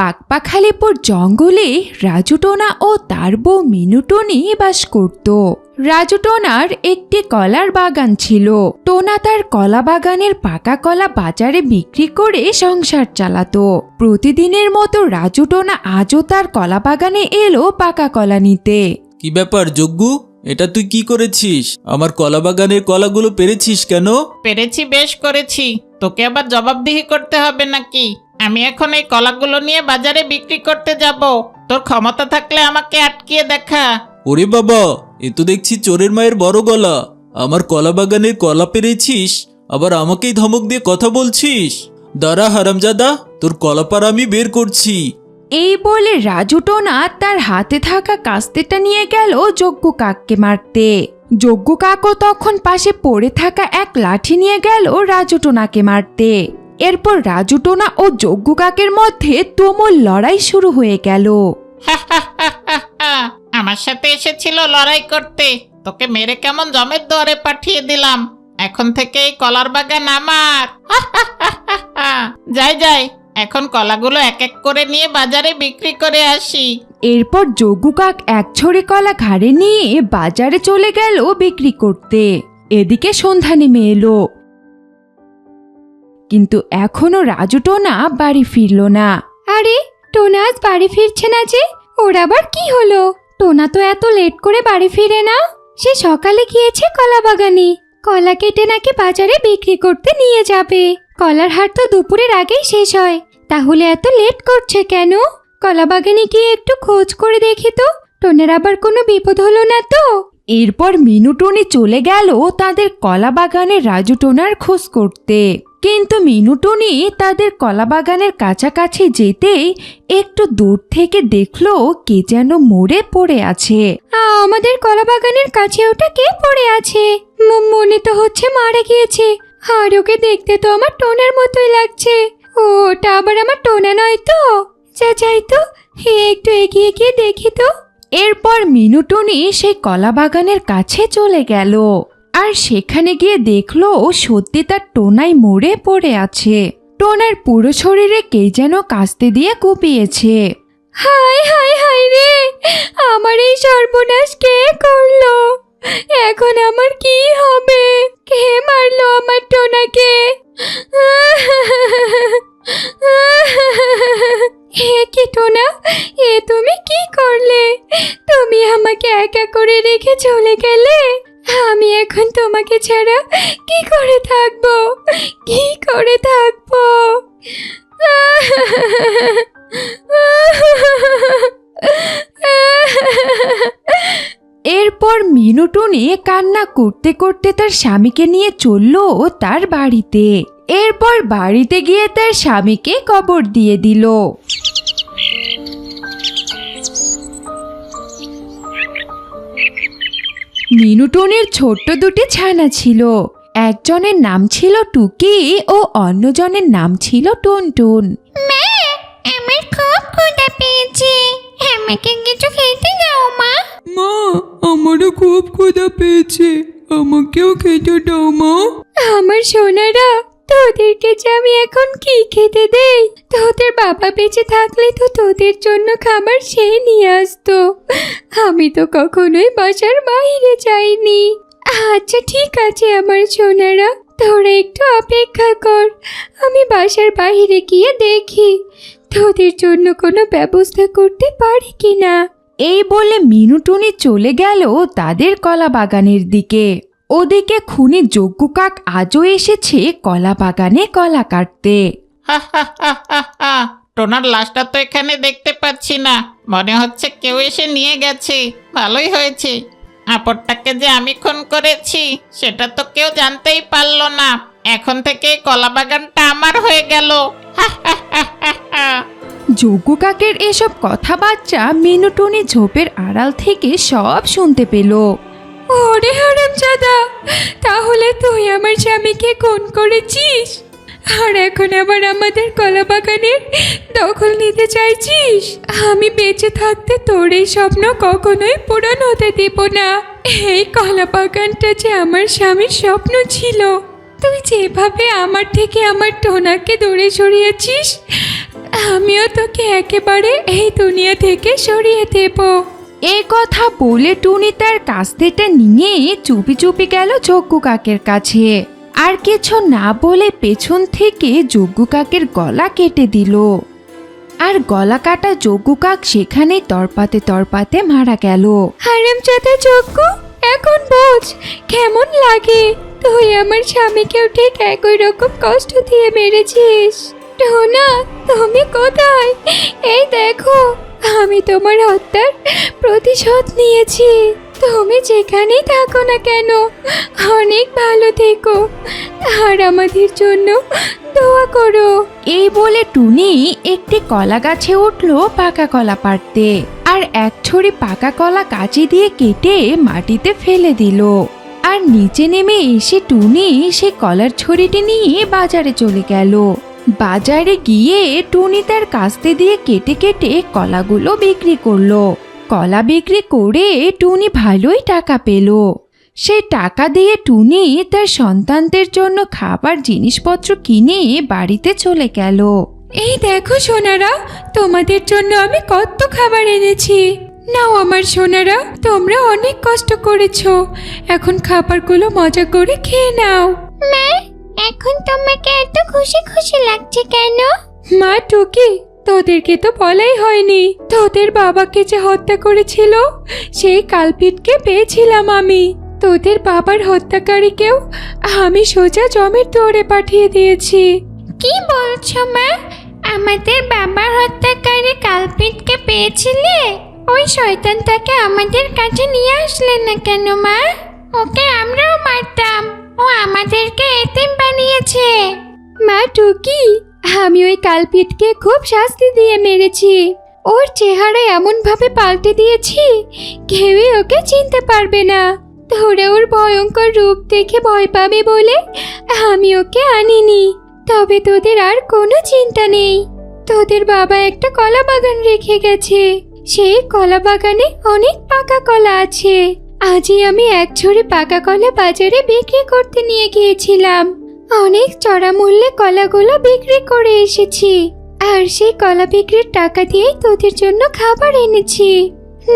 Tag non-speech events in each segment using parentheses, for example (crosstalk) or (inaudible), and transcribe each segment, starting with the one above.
পাকপাখালিপুর জঙ্গলে রাজুটোনা ও তার বউ মিনুটনি বাস করত। রাজুটোনার একটি কলার বাগান ছিল। টোনা তার কলা বাগানের পাকা কলা বাজারে বিক্রি করে সংসার চালাতো। প্রতিদিনের মতো রাজুটোনা আজও তার কলা বাগানে এলো পাকা কলা নিতে। কি ব্যাপার যজ্ঞু? এটা তুই কি করেছিস? আমার কলা বাগানের কলাগুলো পেরেছিস কেন? পেরেছি বেশ করেছি। তোকে আবার জবাবদিহি করতে হবে নাকি? আমি এখন এই কলাগুলো নিয়ে বাজারে বিক্রি করতে যাব। তোর ক্ষমতা থাকলে আমাকে আটকিয়ে দেখা। ওরে বাবা এ তো দেখছি চোরের মায়ের বড় গলা। আমার কলা বাগানের কলা পেরেছিস আবার আমাকেই ধমক দিয়ে কথা বলছিস। দাঁড়া হারামজাদা তোর কলাপার আমি বের করছি। এই বলে রাজুটোনা তার হাতে থাকা কাস্তেটা নিয়ে গেল যজ্ঞ কাককে মারতে। যজ্ঞ কাকও তখন পাশে পড়ে থাকা এক লাঠি নিয়ে গেল রাজুটোনাকে মারতে। এরপর রাজুটোনা ও যজ্ঞ কাকের মধ্যে তুমুল লড়াই শুরু হয়ে গেল। আমার সাথে এসেছিল লড়াই করতে। তোকে মেরে কেমন জমের দরে পাঠিয়ে দিলাম। এখন থেকে এই কলার বাগান আমার। যাই যাই। এখন কলাগুলো এক এক করে নিয়ে বাজারে বিক্রি করে আসি। এরপর যজ্ঞ কাক এক ছড়ি কলা ঘাড়ে নিয়ে বাজারে চলে গেল বিক্রি করতে। এদিকে সন্ধ্যা নেমে এলো। কিন্তু এখনও রাজু টোনা বাড়ি ফিরল না। আরে টোনা আজ বাড়ি ফিরছে না যে? ওর আবার কি হলো? টোনা তো এত লেট করে বাড়ি ফিরে না? সে সকালে গিয়েছে কলা বাগানে। কলা কেটে নাকি বাজারে বিক্রি করতে নিয়ে যাবে। কলার হাট তো দুপুরের আগেই শেষ হয়। তাহলে এত লেট করছে কেন? কলা বাগানে গিয়ে একটু খোঁজ করে দেখি তো। টোনের আবার কোনো বিপদ হলো না তো? এরপর মিনু টনি চলে গেল তাদের কলা বাগানে রাজু টোনার খোঁজ করতে। কিন্তু মিনু টনি তাদের কলা বাগানের কাছাকাছি যেতেই একটু দূর থেকে দেখল কে যেন মরে পড়ে আছে। আমাদের কলাবাগানের কাছে ওটা কে পড়ে আছে? মনে তো হচ্ছে মারা গিয়েছে। আর ওকে দেখতে তো আমার টোনের মতোই লাগছে। ওটা আবার আমার টোনা নয় তো? যা যাই তো হে একটু এগিয়ে গিয়ে দেখি তো। এরপর মিনুটনি সেই কলা বাগানের কাছে চলে গেল। আর সেখানে গিয়ে দেখল সত্যি তার টোনায় মরে পড়ে আছে। টোনার পুরো শরীরে কে যেন কাস্তে দিয়ে কুপিয়েছে। হায় হায় হায় রে! আমার এই সর্বনাশ কে করল? এখন আমার কি হবে? কে মারলো আমার টোনাকে? হে কি টোনা, এ তুমি কি করলে? তুমি আমাকে একা করে রেখে চলে গেলে? আমি এখন তোমাকে ছাড়া কি করে থাকব? কি করে থাকব? এরপর মিনুটুনি কান্না করতে করতে তার স্বামীকে নিয়ে চলল তার বাড়িতে। এরপর বাড়িতে গিয়ে তার স্বামীকে কবর দিয়ে দিল। মিনুটনের ছোট্ট দুটি ছানা ছিল। একজনের নাম ছিল টুকি ও অন্যজনের নাম ছিল টুনটুন। আমার খুব ক্ষুধা পেয়েছে। আমাকে কিছু খেতে দাও মা। মা আমারও খুব ক্ষুধা পেয়েছে। আমাকেও খেতে দাও মা। আমার সোনারা তোদেরকে যে আমি এখন কি খেতে দেই? তোদের বাবা বেঁচে থাকলে তো তোদের জন্য খাবার সে নিয়ে আসতো। আমি তো কখনোই বাসার বাইরে যাইনি। আচ্ছা ঠিক আছে আমার সোনারা, তোরা একটু অপেক্ষা কর। আমি বাসার বাইরে গিয়ে দেখি, তোদের জন্য কোনো ব্যবস্থা করতে পারি কিনা। এই বলে মিনুটুনি চলে গেল তাদের কলা বাগানের দিকে। ওদিকে খুনি যজ্ঞ কাক আজও এসেছে কলা বাগানে কলা কাটতে। টোনার লাশটা তো এখানে দেখতে পাচ্ছি না। মনে হচ্ছে কেউ এসে নিয়ে গেছে। ভালোই হয়েছে। আপরটাকে যে আমি খুন করেছি সেটা তো কেউ জানতেই পারল না। এখন থেকে কলা বাগানটা আমার হয়ে গেল। যজ্ঞ কাকের এসব কথাবার্তা মিনুটুনি ঝোপের আড়াল থেকে সব শুনতে পেল। ওরে হারাম চাদা তাহলে তুই আমার স্বামীকে খুন করেছিস? আর এখন আবার আমাদের কলা বাগানের দখল নিতে চাইছিস? আমি বেঁচে থাকতে তোর এই স্বপ্ন কখনোই পূরণ হতে দেব না। এই কলা বাগানটা যে আমার স্বামীর স্বপ্ন ছিল, তুই যেভাবে আমার থেকে আমার টোনাকে দূরে সরিয়েছিস, আমিও তোকে একেবারে এই দুনিয়া থেকে সরিয়ে দেব। এই কথা বলে টুনি তার কাস্তেটা নিয়ে চুপি চুপি গেল যজ্ঞ কাকের কাছে। আর কিছু না বলে পেছন থেকে যজ্ঞ কাকের গলা কেটে দিল। আর গলা কাটা যজ্ঞ কাক সেখানেই তরপাতে তরপাতে মারা গেল। হারাম চাঁদা যজ্ঞ, এখন বোঝ, কেমন লাগে? তুই আমার স্বামীকেও ঠিক একই রকম কষ্ট দিয়ে মেরেছিস। টোনা, তুমি কোথায়? এই দেখো। আমি তোমার হত্যার প্রতিশোধ নিয়েছি। তুমি যেখানেই থাকো না কেন, অনেক ভালো থেকো। আর আমাদের জন্য দোয়া করো। এই বলে টুনি একটি কলা গাছে উঠল পাকা কলা পাড়তে আর এক ছড়ি পাকা কলা কাঁচি দিয়ে কেটে মাটিতে ফেলে দিল। আর নিচে নেমে এসে টুনি সে কলার ছড়িটি নিয়ে বাজারে চলে গেল। বাজারে গিয়ে টুনি তার কাস্তে দিয়ে কেটে কেটে কলাগুলো বিক্রি করল। কলা বিক্রি করে টুনি ভালোই টাকা পেল। সে টাকা দিয়ে টুনি তার সন্তানদের জন্য খাবার, জিনিসপত্র কিনে বাড়িতে চলে গেল। এই দেখো সোনারা, তোমাদের জন্য আমি কত খাবার এনেছি। নাও আমার সোনারা, তোমরা অনেক কষ্ট করেছ। এখন খাবারগুলো মজা করে খেয়ে নাও। এখন তোমাকে এত খুশি খুশি লাগছে কেন? মা টুকি তোদেরকে তো বলাই হয়নি। তোদের বাবাকে যে হত্যা করেছিল সেই কালপিটকে পেয়েছিলাম আমি। তোদের বাবার হত্যাকারীকেও আমি সোজা জমির দৌড়ে পাঠিয়ে দিয়েছি। কি বলছো মা? আমাদের বাবার হত্যাকারী কালপিটকে পেয়েছিলে? ওই শয়তানটাকে আমাদের কাছে নিয়ে আসলে না কেন মা? ওকে আমরাও মারতাম। ও আমাদেরকে এতিম বানিয়েছে। মা টুকি, আমি ওই কালপিটকে খুব শাস্তি দিয়ে মেরেছি। ওর চেহারা এমন ভাবে পাল্টে দিয়েছি, কেউই ওকে চিনতে পারবে না। ধরে ওর ভয়ঙ্কর রূপ দেখে ভয় পাবে বলে আমি ওকে আনিনি। তবে তোদের আর কোনো চিন্তা নেই। তোদের বাবা একটা কলা বাগান রেখে গেছে। সেই কলা বাগানে অনেক পাকা কলা আছে। আজই আমি এক ঝুড়ি পাকা কলা বাজারে বিক্রি করতে নিয়ে গিয়েছিলাম। অনেক চড়া মূল্যে কলাগুলো বিক্রি করে এসেছি। আর সেই কলা বিক্রির টাকা দিয়েই তোদের জন্য খাবার এনেছি।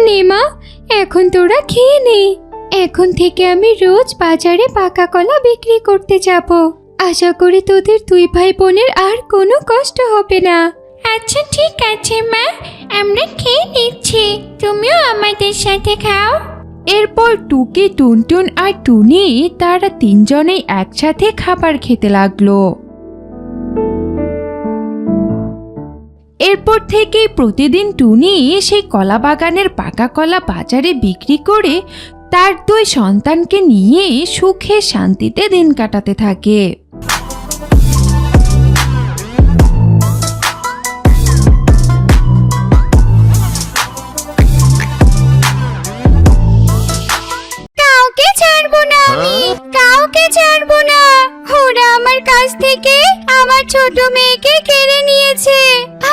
নেমা, এখন তোরা খেয়ে নে। এখন থেকে আমি রোজ বাজারে পাকা কলা বিক্রি করতে যাব। আশা করি তোদের দুই ভাই বোনের আর কোনো কষ্ট হবে না। আচ্ছা ঠিক আছে মা। আমরা খেয়ে নিচ্ছি। তুমিও আমাদের সাথে খাও। এরপর টুকি, টুনটুন আর টুনি তারা তিনজনেই একসাথে খাবার খেতে লাগল। এরপর থেকে প্রতিদিন টুনি সেই কলা বাগানের পাকা কলা বাজারে বিক্রি করে তার দুই সন্তানকে নিয়ে সুখে শান্তিতে দিন কাটাতে থাকে। কাউকে ছাড়বো না। ওরা আমার কাছ থেকে আমার ছোট মেয়েকে কেড়ে নিয়েছে।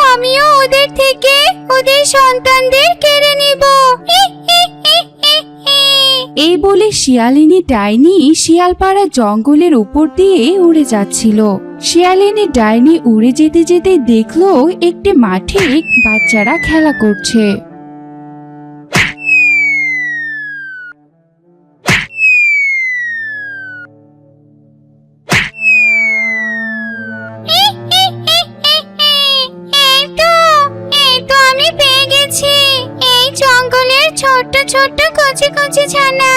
আমিও ওদের থেকে ওদের সন্তানদের কেড়ে নিব। এই বলে শিয়ালিনী ডাইনি শিয়ালপাড়া জঙ্গলের উপর দিয়ে উড়ে যাচ্ছিল। শিয়ালিনী ডাইনি উড়ে যেতে যেতে দেখল একটি মাঠে বাচ্চারা খেলা করছে। ছোট্ট ছোট্ট কচি কচি ছানা।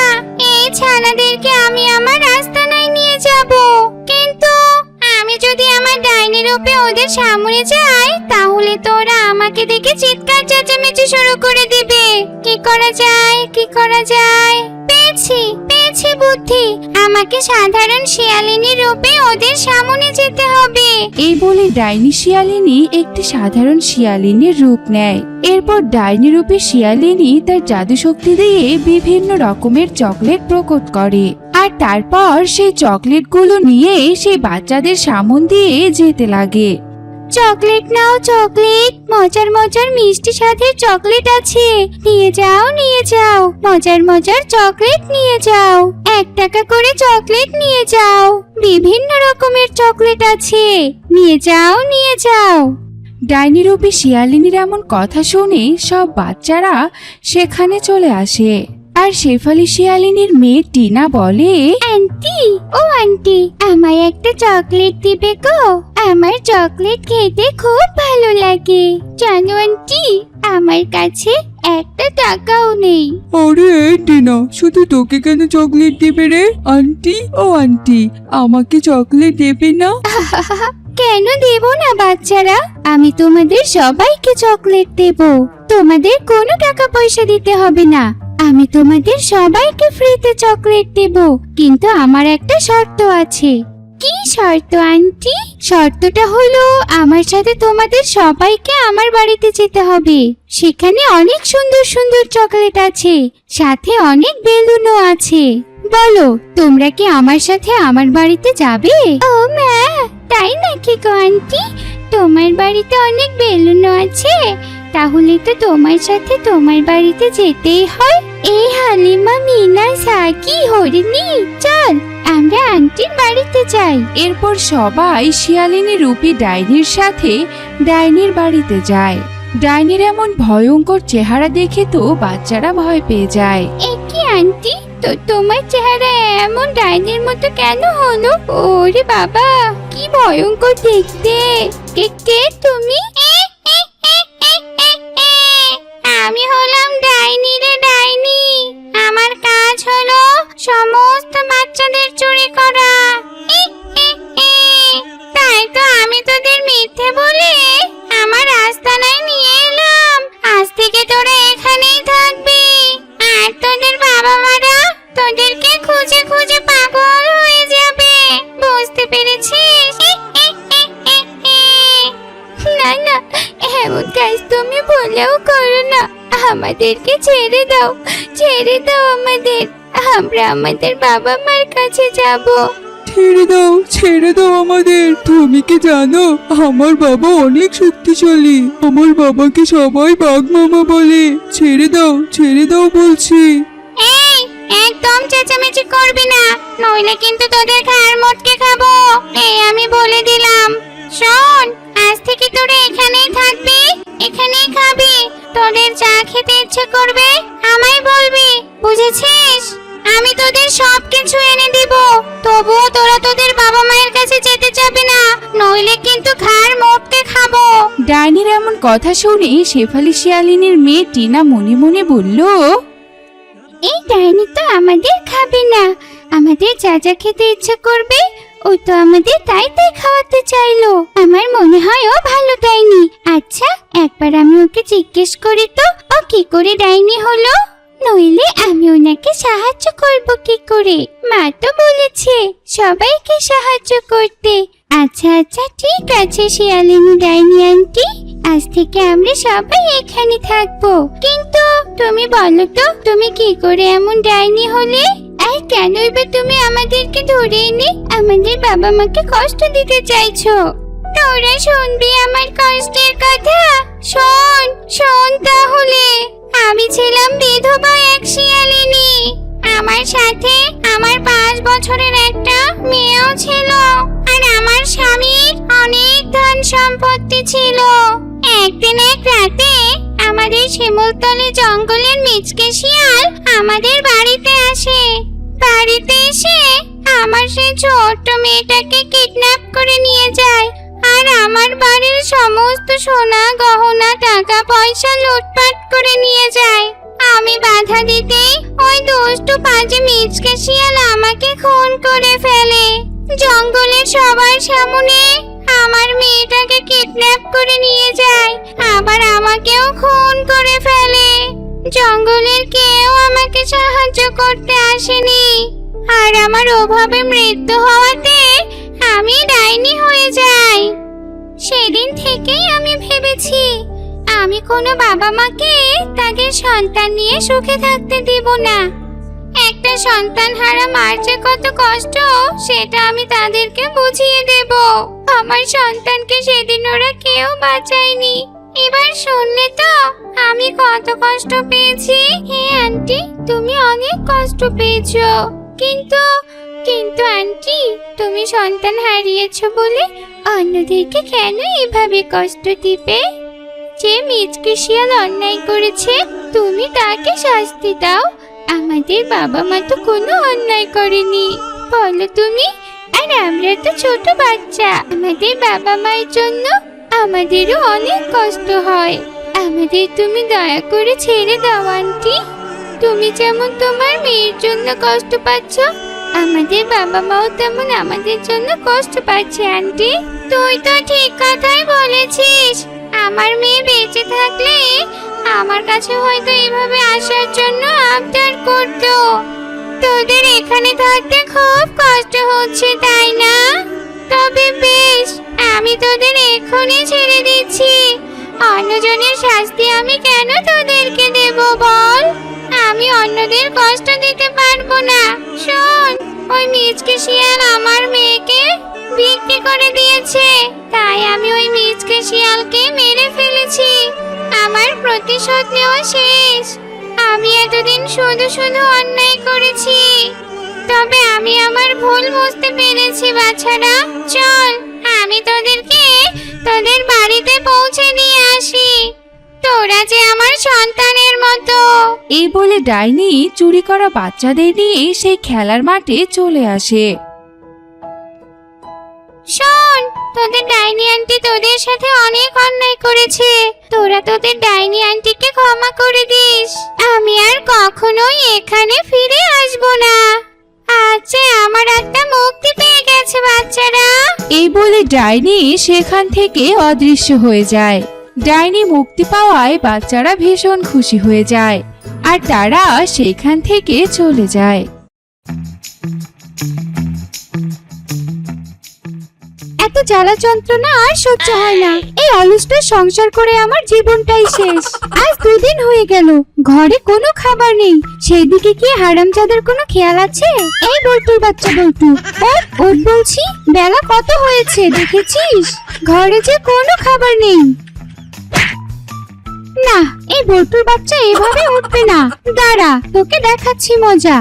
এই ছানাদেরকে আমি আমার আস্তানায় নিয়ে যাব। কিন্তু আমি যদি আমার ডাইনি রূপে ওদের সামনে যাই, তাহলে তো ওরা আমাকে দেখে চিৎকার চেঁচামেচি শুরু করে দিবে। কি করা যায়? কি করা যায়? পেয়েছি। পেয়েছি বুদ্ধি। আমাকে সাধারণ শিয়ালিনী রূপে ওদের সামনে যেতে হবে। এই বলে ডাইনি শিয়ালিনী একটি সাধারণ শিয়ালিনীর রূপ নেয়। এরপর ডাইনি রূপে শিয়ালিনী তার জাদু শক্তি দিয়ে বিভিন্ন রকমের চকলেট প্রকট করে। আর তারপর সেই চকলেটগুলো নিয়ে সেই বাচ্চাদের সামন দিয়ে যেতে লাগে। চকলেট নাও, চকলেট। মজার মজার মিষ্টি স্বাদের চকলেট আছে। নিয়ে যাও নিয়ে যাও। মজার মজার চকলেট নিয়ে যাও। এক টাকা করে চকলেট নিয়ে যাও। বিভিন্ন রকমের চকলেট আছে। নিয়ে যাও নিয়ে যাও। ডাইনি রূপী শিয়ালিনীর এমন কথা শুনে সব বাচ্চারা সেখানে চলে আসে। আর শেফালি শিয়ালিনীর মেয়ে টিনা বলে আন্টি ও আন্টি আমায় একটা চকলেট দিবে গো। আমার চকলেট খেতে খুব ভালো লাগে। জানো আন্টি আমার কাছে একটা টাকাও নেই। আরে এই টিনা শুধু তোকে কেন চকলেট দেবে রে? আন্টি ও আন্টি আমাকে চকলেট দেবে না? (laughs) কেন দেব না বাচ্চারা? আমি তোমাদের সবাইকে চকলেট দেব। তোমাদের কোনো টাকা পয়সা দিতে হবে না। আমি তোমাদের সবাইকে ফ্রিতে চকলেট দেব, কিন্তু আমার একটা শর্ত আছে। কি শর্ত, আন্টি? শর্তটা হলো, আমার সাথে তোমাদের সবাইকে আমার বাড়িতে যেতে হবে। সেখানে অনেক সুন্দর সুন্দর চকলেট আছে, সাথে অনেক বেলুনও আছে। বলো, তোমরা কি আমার সাথে আমার বাড়িতে যাবে? ও, মা, তাই নাকি গো, আন্টি? তোমার বাড়িতে অনেক বেলুনও আছে। তাহলে তো তোমার সাথে তোমার বাড়িতে যেতেই হয়। এই হালিমা মিনা সাকি হরিণী চল আমরা আন্টির বাড়িতে যাই। এরপর সবাই শিয়ালিনী রূপী ডাইনির সাথে ডাইনির বাড়িতে যায়। ডাইনির এমন ভয়ঙ্কর চেহারা দেখে তো বাচ্চারা ভয় পেয়ে যায়। এ কি আন্টি? তো তোমার চেহারা এমন ডাইনির মতো কেন হলো? ওরে বাবা কি ভয়ঙ্কর দেখতে। কে কে তুমি? আমি হলাম ডাইনি রে ডাইনি। আমার কাজ হলো সমস্ত বাচ্চাদের চুরি করা। আমাদেরকে ছেড়ে দাও ছেড়ে দাও আমাদের। আমরা আমাদের বাবা মার কাছে যাব। ছেড়ে দাও ছেড়ে দাও আমাদের। তুমি কি জানো আমার বাবা অনেক শক্তিশালী। আমার বাবাকে সবাই বাঘ মামা বলে। ছেড়ে দাও ছেড়ে দাও বলছি। এই একদম চেঁচামেচি করবি না। নইলে কিন্তু তোদের ঘাড় মোটকে খাব। এই আমি বলে দিলাম। শোন আজ থেকে তোরা এখানেই থাকবি এখানেই খাবি। তোদের যা খেতে ইচ্ছে করবে? আমায় বলবি বুঝেছিস? আমি তোদের সব কিছু এনে দিব। তবুও তোরা তোদের বাবা মায়ের কাছে যেতে যাবি না নইলে কিন্তু ঘাড় মোটকে খাব। ডাইনির এমন কথা শুনে শেফালি শিয়ালিনীর মেয়ে টিনা মনে মনে বলল এই ডাইনি তো আমাদের খাবে না। আমাদের যা যা খেতে ইচ্ছে করবে ও তো আমাদের তাই তাই খাওয়াতে চাইলো। আমার মনে হয় ও ভালো দেয়নি। আচ্ছা একবার আমি ওকে জিজ্ঞেস করি তো, ও কি করে ডাইনি হলো? নইলে আমি ওনাকে সাহায্য করব কি করে? মা তো বলেছে, সবাইকে সাহায্য করতে। আচ্ছা আচ্ছা ঠিক আছে, শিয়ালিনী ডাইনি আন্টি। আজ থেকে আমরা সবাই এখানে থাকব। কিন্তু তুমি বলো তো, তুমি কি করে এমন ডাইনি হলে? আর কেনই বা তুমি আমাদেরকে ধরে এনে আমাদের বাবা মাকে কষ্ট দিতে চাইছো? তোরা শুনবি আমার কষ্টের কথা? শোন শোন তাহলে। আমি ছিলাম বিধবা এক শিয়ালিনী। আমার সাথে আমার পাঁচ বছরের একটা মেয়েও ছিল আর আমার স্বামীর অনেক ধন সম্পত্তি ছিল। একদিন এক রাতে আমাদের শিমুলতলি জঙ্গলের মিচকে শিয়াল আমাদের বাড়িতে আসে। বাড়িতে এসে আমার সেই ছোট্ট মেয়েটাকে কিডন্যাপ করে নিয়ে যায়। আর আমার বাড়ির সমস্ত সোনা, গহনা, টাকা, পয়সা লুটপাট করে নিয়ে যায়। আমি বাধা দিতেই ওই দুষ্টু পাজি মিচকে শিয়াল আমাকে খুন করে ফেলে। জঙ্গলের সবার সামনে আমার মেয়েটাকে কিডন্যাপ করে নিয়ে যায়, আবার আমাকেও খুন করে ফেলে। জঙ্গলের কেউ আমাকে সাহায্য করতে আসেনি। আর আমার অভাবে মৃত্যু হওয়াতে আমি ডাইনি হয়ে যাই। সেদিন থেকেই আমি ভেবেছি, আমি কোনো বাবা মাকে তাদের সন্তান নিয়ে সুখে থাকতে দিব না। একটা সন্তান হারা মার যে কত কষ্ট, সেটা আমি তাদেরকে বুঝিয়ে দেব। আমার সন্তানকে সেদিন ওরা কেউ বাঁচায়নি। এবার শুনলে তো, আমি কত কষ্ট পেয়েছি। হে আন্টি, তুমি অনেক কষ্ট পেয়েছ। কিন্তু কিন্তু আন্টি, তুমি সন্তান হারিয়েছো বলে অন্যদেরকে কেন এভাবে কষ্ট দিবে? যে মিচকে শিয়াল অন্যায় করেছে, তুমি তাকে শাস্তি দাও। আমাদের বাবা মা তো কোনো অন্যায় করেনি। বলো তুমি, আর আমরা তো ছোট বাচ্চা। আমাদের বাবা মায়ের জন্য আমাদেরও অনেক কষ্ট হয়। আমাদের তুমি দয়া করে ছেড়ে দাও, আন্টি। তুমি যেমন তোমার মেয়ের জন্য কষ্ট পাচ্ছ, আমাদের বাবা মাও তেমন আমাদের জন্য কষ্ট পাচ্ছে, আন্টি। তুই তো ঠিক কথাই বলেছিস। আমার মেয়ে বেঁচে থাকলে আমার কাছে হয়তো এভাবে আসার জন্য আবদার করতো। তোদের এখানে থাকতে খুব কষ্ট হচ্ছে, তাই না? তবে বেশ আমি তোদের এখনই ছেড়ে দিচ্ছি। অন্যজনের শাস্তি আমি কেন তোদেরকে দেব বল? আমি অন্যদের কষ্ট দিতে পারব না। শোন, ওই মিচকে শিয়াল আমার মেয়েকে বিক্রি করে দিয়েছে। তাই আমি ওই মিচকে শিয়ালকে মেরে ফেলেছি। আমার প্রতিশোধ নেওয়া শেষ। আমি এতদিন শুধু শুধু অন্যায় করেছি। তবে আমি আমার ভুল বুঝতে পেরেছি, বাছারা। চল আমি তোদেরকে তোদের বাড়িতে পৌঁছে দিয়ে আসি। তোরা যে আমার সন্তানের মতো। এই বলে ডাইনি চুরি করা বাচ্চাদের নিয়ে সেই খেলার মাঠে চলে আসে। শোন তোদের ডাইনি আন্টি তোদের সাথে অনেক অন্যায় করেছে। তোরা তোদের ডাইনি আন্টিকে ক্ষমা করে দিস। আমি আর কখনোই এখানে ফিরে আসব না। আচ্ছা আমার একটা মুক্তি পেয়ে গেছে বাচ্চারা। এই বলে ডাইনি সেখান থেকে অদৃশ্য হয়ে যায়। ডাইনি মুক্তি পাওয়ায় বাচ্চারা ভীষণ খুশি হয়ে যায়, আর তারা সেখান থেকে চলে যায়। এত জ্বালা যন্ত্রণা আর সহ্য হয় না। এই অলসটা সংসার করে আমার জীবনটাই শেষ। আজ দুদিন হয়ে গেল, ঘরে কোনো খাবার নেই। সেই দিকে কি হারামজাদার কোনো খেয়াল আছে? এই বল্টুর বাচ্চা ওঠ ওঠ বলছি, বেলা কত হয়েছে দেখেছিস? ঘরে যে কোনো খাবার নেই। না, এই বল্টুর বাচ্চা এভাবে উঠবে না। দাঁড়া, তোকে দেখাচ্ছি মজা।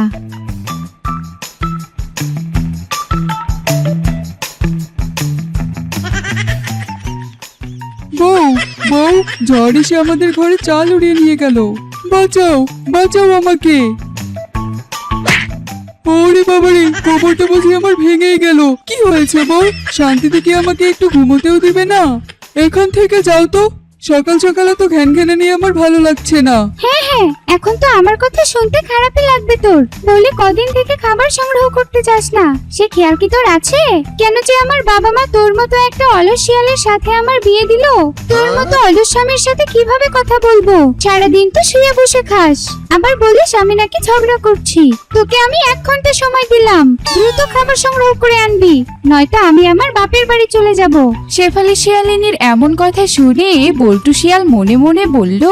বউ বউ, ঝড় এসে আমাদের ঘরে চাল উড়িয়ে নিয়ে গেল। বাঁচাও বাঁচাও আমাকে। ওরে বাবারে কবরটা বুঝি আমার ভেঙেই গেল। কি হয়েছে বউ? শান্তিতে কি আমাকে একটু ঘুমোতেও দিবে না? এখান থেকে যাও তো। সকাল সকালে তো ঘ্যান ঘ্যানে নিয়ে আমার ভালো লাগছে না। হ্যাঁ হ্যাঁ এখন তো আমার কথা শুনতে খারাপই লাগবে তোর। বলে কদিন থেকে খাবার সংগ্রহ করতে যাস না? সে খেয়াল কি তোর আছে? কেন যে আমার বাবা মা তোর মতো একটা অলস শিয়ালের সাথে আমার বিয়ে দিল? তোর মতো অলস স্বামীর সাথে কীভাবে কথা বলব? সারাদিন তো শুয়ে বসে খাস। আবার বলিস আমি নাকি ঝগড়া করছি। তোকে আমি এক ঘণ্টা সময় দিলাম। দ্রুত খাবার সংগ্রহ করে আনবি। নয়তো আমি আমার বাপের বাড়ি চলে যাব। শেফালি শিয়ালিনীর এমন কথা শুনে বল্টু শিয়াল মনে মনে বলল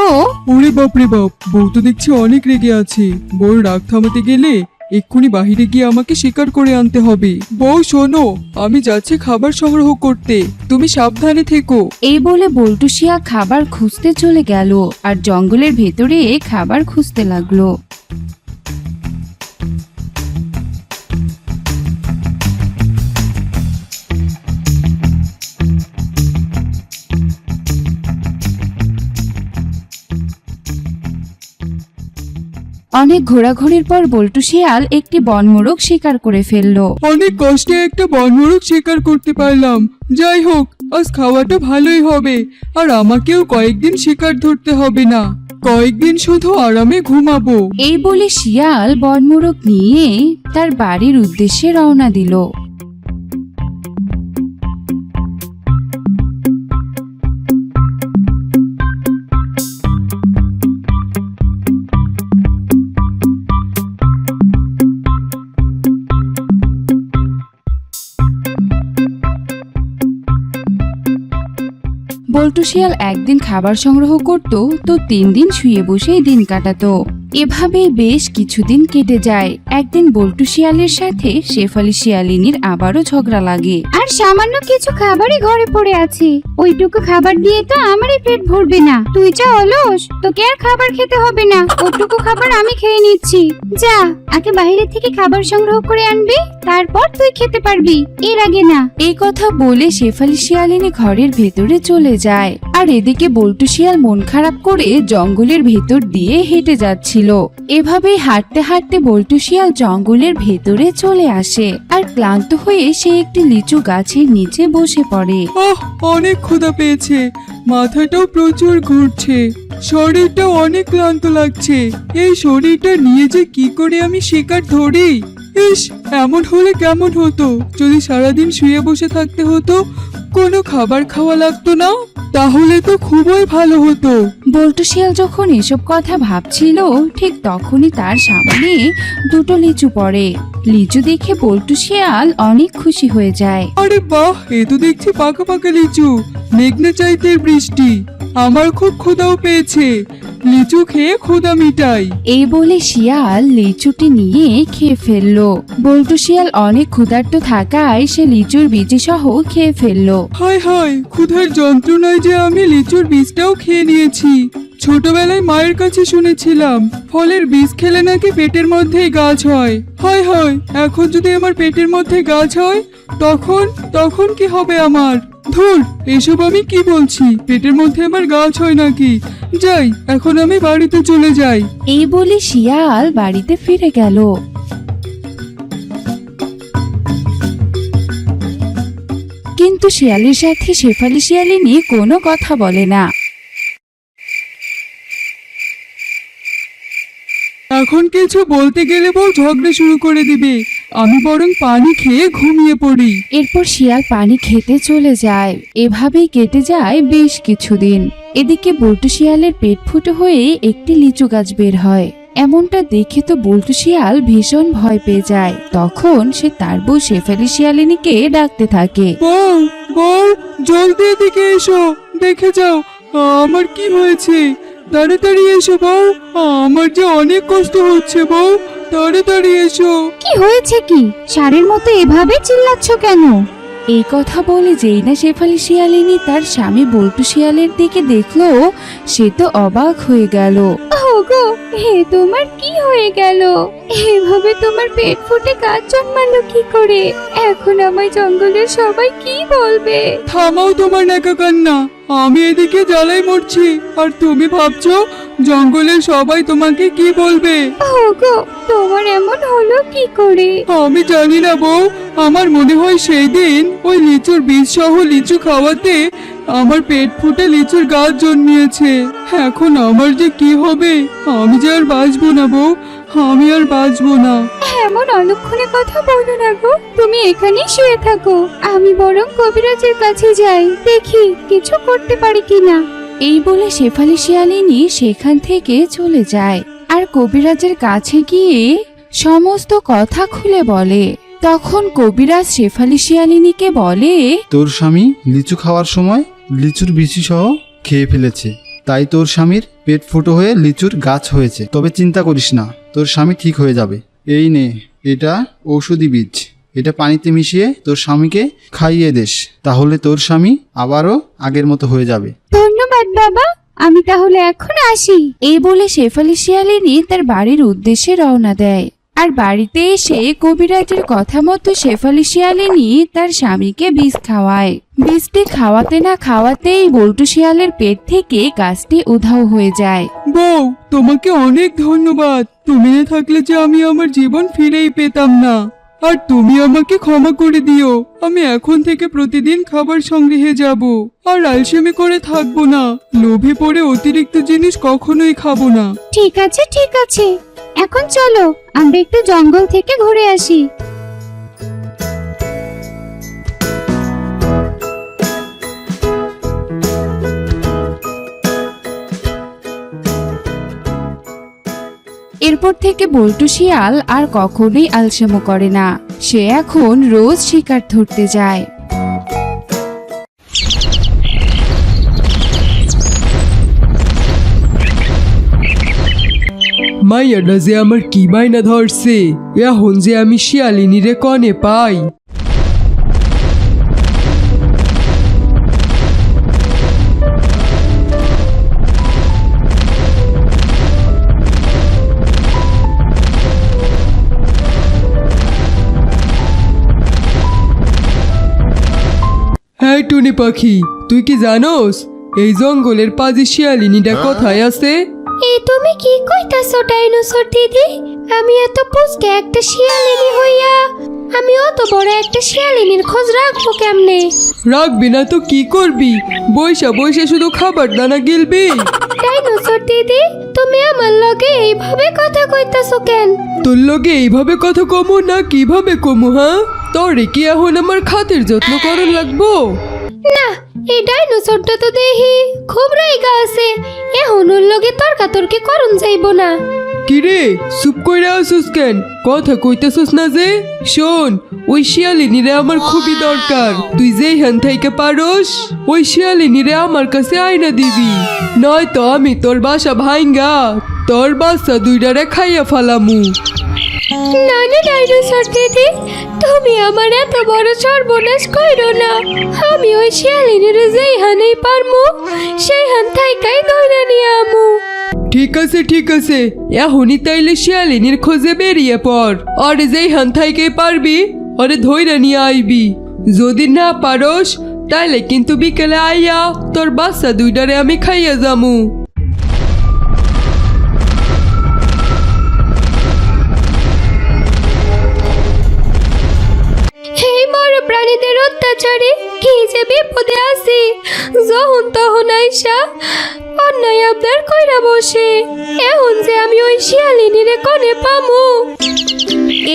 ওরে বাপ রে বাপ বউ তো দেখছি অনেক রেগে আছে। বউ রাগ থামাতে গেলে এক্ষুনি বাহিরে গিয়ে আমাকে শিকার করে আনতে হবে। বউ শোনো আমি যাচ্ছি খাবার সংগ্রহ করতে। তুমি সাবধানে থেকো। এই বলে বল্টু শিয়াল খাবার খুঁজতে চলে গেল আর জঙ্গলের ভেতরে খাবার খুঁজতে লাগল। অনেক ঘোরাঘুরির পর বল্টু শিয়াল একটি বনমোরগ শিকার করে ফেলল। অনেক কষ্টে একটা বনমোরগ শিকার করতে পারলাম। যাই হোক আজ খাওয়াটা ভালোই হবে আর আমাকেও কয়েকদিন শিকার ধরতে হবে না। কয়েকদিন শুধু আরামে ঘুমাবো। এই বলে শিয়াল বনমোরগ নিয়ে তার বাড়ির উদ্দেশ্যে রওনা দিল। বল্টু শিয়াল একদিন খাবার সংগ্রহ করত তো তিন দিন শুয়ে বসেই দিন কাটাতো। এভাবেই বেশ কিছুদিন কেটে যায়। একদিন বল্টু শিয়ালের সাথে শেফালি শিয়ালিনীর আবারও ঝগড়া লাগে। আর সামান্য কিছু খাবারই ঘরে পড়ে আছে। ওইটুকু খাবার দিয়ে তো আমারই পেট ভরবে না। তুই যা অলস তোকে আর খাবার খেতে হবে না। ওটুকু খাবার আমি খেয়ে নিচ্ছি। যা আগে বাইরে থেকে খাবার সংগ্রহ করে আনবি তারপর তুই খেতে পারবি। এর আগে না। এই কথা বলে শেফালি শিয়ালিনী ঘরের ভেতরে চলে যায়। আর এদিকে বল্টু শিয়াল মন খারাপ করে জঙ্গলের ভেতর দিয়ে হেঁটে যাচ্ছিল এভাবেই হাঁটতে হাঁটতে বল্টু শিয়াল জঙ্গলের ভেতরে চলে আসে আর ক্লান্ত হয়ে সে একটি লিচু গাছের নিচে বসে পড়ে। অনেক ক্ষুধা পেয়েছে। মাথাটাও প্রচুর ঘুরছে। শরীরটা অনেক ক্লান্ত লাগছে। এই শরীরটা নিয়ে যে কি করে আমি শিকার ধরি? ইস এমন হলে কেমন হতো? যদি সারাদিন শুয়ে বসে থাকতে হতো কোনো খাবার খাওয়া লাগতো না? তাহলে তো খুবই ভালো হতো। বল্টু শিয়াল যখন এসব কথা ভাবছিল ঠিক তখনই তার সামনে দুটো লিচু পড়ে। লিচু দেখে বল্টু শিয়াল অনেক খুশি হয়ে যায়। আরে বাহ এ তো দেখছি পাকা পাকা লিচু। মেঘনা চাইতে বৃষ্টি। আমার খুব ক্ষুধাও পেয়েছে। লিচু খেয়ে ক্ষুধা মিটাই। এই বলে শিয়াল লিচুটি নিয়ে খেয়ে ফেলল। বল্টু শিয়াল অনেক ক্ষুধার্ত থাকায় সে লিচুর বীজ সহ খেয়ে ফেলল। হায় হায় ক্ষুধার যন্ত্রণায় যে আমি লিচুর বীজটাও খেয়ে নিয়েছি। ছোটবেলায় মায়ের কাছে শুনেছিলাম ফলের বীজ খেলে নাকি পেটের মধ্যেই গাছ হয়। হায় হায় এখন যদি আমার পেটের মধ্যে গাছ হয় তখন তখন কি হবে আমার? ধুর এসব আমি কি বলছি? পেটের মধ্যে আমার গাছ হয় নাকি? যাই এখন আমি বাড়িতে চলে যাই। এই বলে শিয়াল বাড়িতে ফিরে গেল। কিন্তু শিয়ালের সাথে শেফালি শিয়ালিনী কোনো কথা বলে না। এখন কিছু বলতে গেলে বউ ঝগড়া শুরু করে দিবে। আমি বরং পানি খেয়ে ঘুমিয়ে পড়ি। এরপর শিয়াল পানি খেতে চলে যায়। এভাবেই কেটে যায় বেশ কিছুদিন। এদিকে বল্টু শিয়ালের পেট ফুটো হয়ে একটি লিচু গাছ বের হয়। এমনটা দেখে তো বল্টু শিয়াল ভীষণ ভয় পেয়ে যায়। তখন সে তার বউ শেফালি শিয়ালিনীকে ডাকতে থাকে। বউ বউ জলদি এদিকে এসো। দেখে যাও আমার কি হয়েছে? তাড়াতাড়ি এসো বউ। আমার যে অনেক কষ্ট হচ্ছে বউ। তাড়াতাড়ি এসো। কি হয়েছে কি? সারের মতো এভাবে চিল্লাচ্ছ কেন? এই কথা বলে যেই না শেফালি শিয়ালিনী তার স্বামী বল্টু শিয়ালের দিকে দেখল সে তো অবাক হয়ে গেল। ওগো হে তোমার কি হয়ে গেল? এভাবে তোমার পেট ফুটে গাছ জন্মালো কি করে? এখন আমায় জঙ্গলের সবাই কি বলবে? থামাও তোমার নাকা কান্না। আমি এদিকে জ্বালাই মরছি। আর তুমি ভাবছ জঙ্গলের সবাই তোমাকে কি বলবে? ওগো তোমার এমন হলো কি করে? আমি জানি না বউ আমার মনে হয় সেই দিন ওই লিচুর বীজ সহ লিচু খাওয়াতে আমার পেট ফুটে লিচুর গাছ জন্মিয়েছে। এখন আমার যে কি হবে আমি যে আর বাঁচবো না বউ আমি আর বাঁচবো না। এমন অলক্ষণে কথা বলো না গো। তুমি এখানেই শুয়ে থাকো। আমি বরং কবিরাজের কাছে যাই। দেখি কিছু করতে পারি কিনা। এই বলে শেফালি শিয়ালিনী সেখান থেকে চলে যায়। আর কবিরাজের কাছে গিয়ে সমস্ত কথা খুলে বলে। তখন কবিরাজ শেফালি শিয়ালিনীকে বলে তোর স্বামী লিচু খাওয়ার সময় লিচুর বিচি সহ খেয়ে ফেলেছে। তাই তোর স্বামীর পেট ফুটো হয়ে লিচুর গাছ হয়েছে। তবে চিন্তা করিস না তোর স্বামী ঠিক হয়ে যাবে। এই নে এটা ঔষধি বীজ। এটা পানিতে মিশিয়ে তোর স্বামীকে খাইয়ে দেস তাহলে তোর স্বামী আবারও আগের মতো হয়ে যাবে। ধন্যবাদ বাবা আমি তাহলে এখন আসি। এই বলে শেফালি শিয়ালিনী তার বাড়ির উদ্দেশ্যে রওনা দেয়। আর বাড়িতে এসে কবিরাজের কথা মতো শেফালি শিয়ালিনী তার স্বামীকে বীজ খাওয়ায়। বীজটি খাওয়াতে না খাওয়াতেই বল্টু শিয়ালের পেট থেকে গাছটি উধাও হয়ে যায়। বউ তোমাকে অনেক ধন্যবাদ। তুমি না থাকলে যে আমি আমার জীবন ফিরেই পেতাম না। আর তুমি আমাকে ক্ষমা করে দিও। আমি এখন থেকে প্রতিদিন খাবার সংগ্রহে যাব। আর আলসেমি করে থাকব না। লোভে পড়ে অতিরিক্ত জিনিস কখনোই খাব না। ঠিক আছে ঠিক আছে। এখন চলো, আমরা একটু জঙ্গল থেকে ঘুরে আসি। এরপর থেকে বল্টু শিয়াল আর কখনোই আলসেমো করে না। সে এখন রোজ শিকার ধরতে যায়। মাইয়াটা যে আমার কি মাইনা ধরছে? এখন যে আমি শিয়ালিনীরে কনে পাই। হ্যাঁ টুনি পাখি তুই কি জানোস? এই জঙ্গলের পাজি শিয়ালিনীটা কোথায় আছে? এই তুমি কি কইতাছো ডাইনোসর দিদি? আমি এত পুচকে একটা শিয়ালিনী হইয়া আমি অত বড় একটা শিয়ালিনীর খোঁজ রাখব কেমনে? রাখবি না তো কি করবি? বৈশা বৈশা শুধু খাবার দানা গিলবি। ডাইনোসর দিদি তুমি আমার লগে এইভাবে কথা কইতাছো কেন? তোর লগে এইভাবে কথা কমু না কীভাবে কমু হ্যাঁ? তোরে কি এখন আমার খাতের যত্ন করার লাগবো? না, এই ডাইনোসরটা তো দেখি খুব রাইগা আছে। এখন ওর লগে তর্কাতর্কি করুন যাইব না। কিরে, চুপ কইরা আসুস কেন? কথা কইতেছস না যে? শোন, ওই শিয়ালিনীরে আমার খুবই দরকার। তুই যেই হ্যান থাইকে পারস, ওই শিয়ালিনীরে আমার কাছে আয়না দিবি। নয়তো আমি তোর বাসা ভাইঙ্গা, তোর বাচ্চা দুইটারে খাইয়া ফালামু। না না ডাইনোসর দিদি, তুমি আমার এত বড় সর্বনাশ কইরো না। আমি ওই শিয়ালিনীর যেই হানেই পারমু, সেই হান থাইকাই ধরে নিয়ে আমু। ঠিক আছে ঠিক আছে। এখনই তাইলে শিয়ালিনীর খোঁজে বেরিয়ে পড়। আরে যেই হান থাইকে পারবি, আরে ধইরা নিয়ে আইবি। যদি না পারোস, তাইলে কিন্তু বিকেলে আইয়া তোর বাচ্চা দুইটারে আমি খাইয়া যামু। প্রাণীদের অত্যাচারে কি যে বিপদে আছি। যখন তখন আইসা অন্যায় আপনার কইরা বসে। এখন যে আমি ওই শিয়ালিনীরে কনে পামু।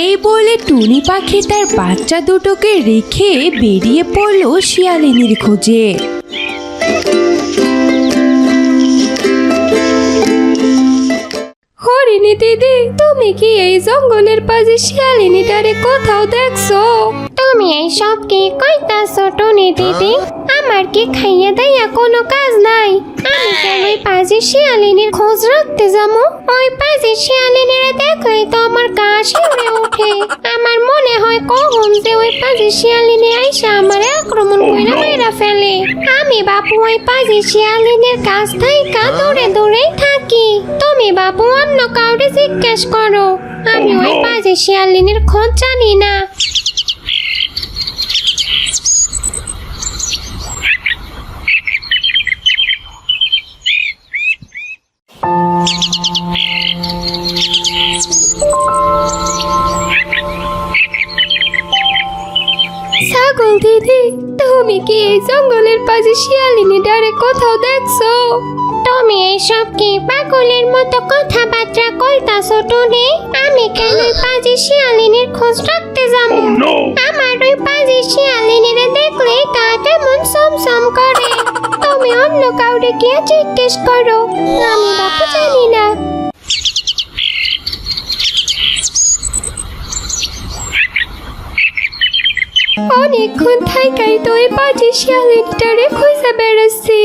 এই বলে টুনি পাখি তার বাচ্চা দুটোকে রেখে বেরিয়ে পড়ল শিয়ালিনীর খোঁজে। হরিণী দিদি। তুমি কি এই জঙ্গলের পাশে শিয়ালিনীটারে কোথাও দেখছ? তুমি এই সব কি কইতাছো, টুনি দিদি? আমার কি খাইয়া দাইয়া কোনো কাজ নাই? আমি কেন ওই পাজি শিয়ালিনীর খোঁজ রাখতে যাব? ওই পাজি শিয়ালিনীরা দেখাই তো আমার গা শিউরে ওঠে। আমার মনে হয় কখন যে ওই পাজি শিয়ালিনী আইসা আমার আক্রমণ কইরা মেরা ফেলে। আমি বাপু, ওই পাজি শিয়ালিনীর কাছ থাইকা দূরে দূরেই থাকি। তুমি বাপু, অন্য কাউরে জিজ্ঞেস করো। আমি ওই পাজি শিয়ালিনীর খোঁজ জানি না। ছাগল দিদি তুমি কি এই জঙ্গলের পাশে শিয়ালিনী ডারে কোথাও দেখছ? তুমি এইসব কি পাগলের মতো কথাবার্তা কইতাছো টুনি? আমি কেন ওই পাজি শিয়ালিনীর খোঁজ রাখতে যাব? আমার ওই পাজি শিয়ালিনীরে দেখলে গা কেমন সমসম করে। তুমি অন্য কাউরে গিয়ে জিজ্ঞেস করো। আমি বাপু জানি না। অনেকক্ষণ থাইকাই তো ওই পাশে শিয়ালিনীটারে খুঁজে বেড়াচ্ছি।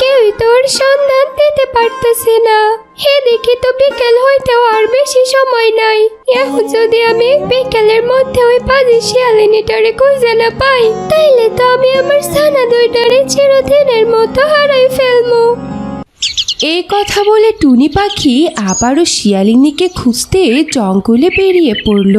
কেউই তোর সন্ধান দিতে পারতেছে না। হে দেখি তো বিকেল হইতেও আর বেশি সময় নাই। এখন যদি আমি বিকেলের মধ্যে ওই পাজি শিয়ালিনীটারে খুঁজে না পাই, তাইলে তো আমি আমার সানা দুইটারে চিরদিনের মতো হারাই ফেলব এই কথা বলে টুনি পাখি আবারও শিয়ালিনীকে খুঁজতে জঙ্গলে বেরিয়ে পড়ল।